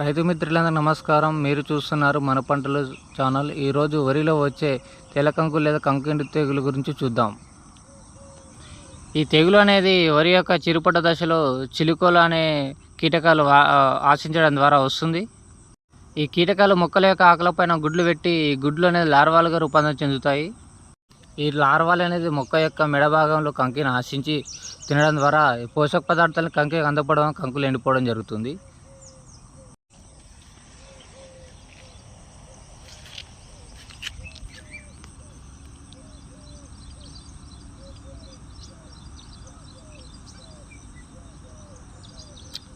రైతు మిత్రులందరూ నమస్కారం. మీరు చూస్తున్నారు మన పంటలు ఛానల్. ఈరోజు వరిలో వచ్చే తెలకంకు లేదా కంకిండి తెగులు గురించి చూద్దాం. ఈ తెగులు అనేది వరి యొక్క చిరుపట దశలో చిలుకలు అనే కీటకాలు ఆశించడం ద్వారా వస్తుంది. ఈ కీటకాలు మొక్కల యొక్క ఆకలపైన గుడ్లు పెట్టి ఈ గుడ్లు అనేది లార్వాలుగా రూపాంతరం చెందుతాయి. ఈ లార్వాలు అనేది మొక్క యొక్క మెడ భాగంలో కంకిని ఆశించి తినడం ద్వారా ఈ పోషక పదార్థాలను కంకి అందపడడం కంకులు ఎండిపోవడం జరుగుతుంది.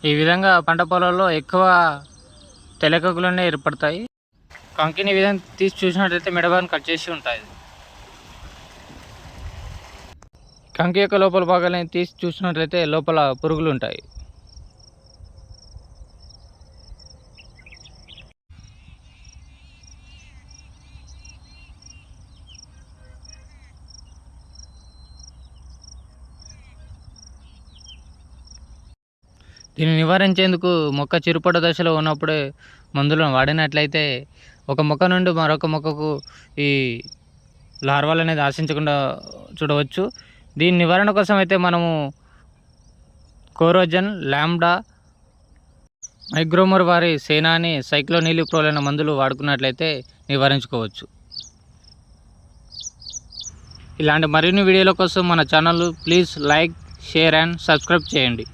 ఈ విధంగా పంట పొలాల్లో ఎక్కువ తెలకకులనే ఏర్పడతాయి. కంకిని విధంగా తీసి చూసినట్లయితే మెడబాన్ని కట్ చేసి ఉంటాయి. కంకి యొక్క లోపల భాగాన్ని తీసి చూసినట్లయితే లోపల పురుగులు ఉంటాయి. దీన్ని నివారించేందుకు మొక్క చిరుపట దశలో ఉన్నప్పుడే మందులను వాడినట్లయితే ఒక మొక్క నుండి మరొక మొక్కకు ఈ లార్వాలు అనేది ఆశించకుండా చూడవచ్చు. దీని నివారణ కోసం అయితే మనము కోరోజన్ ల్యాండా మైగ్రోమర్ వారి సేనాని సైక్లోనీలిప్రోల్ అనే మందులు వాడుకున్నట్లయితే నివారించుకోవచ్చు. ఇలాంటి మరిన్ని వీడియోల కోసం మన channel please like share and subscribe చేయండి.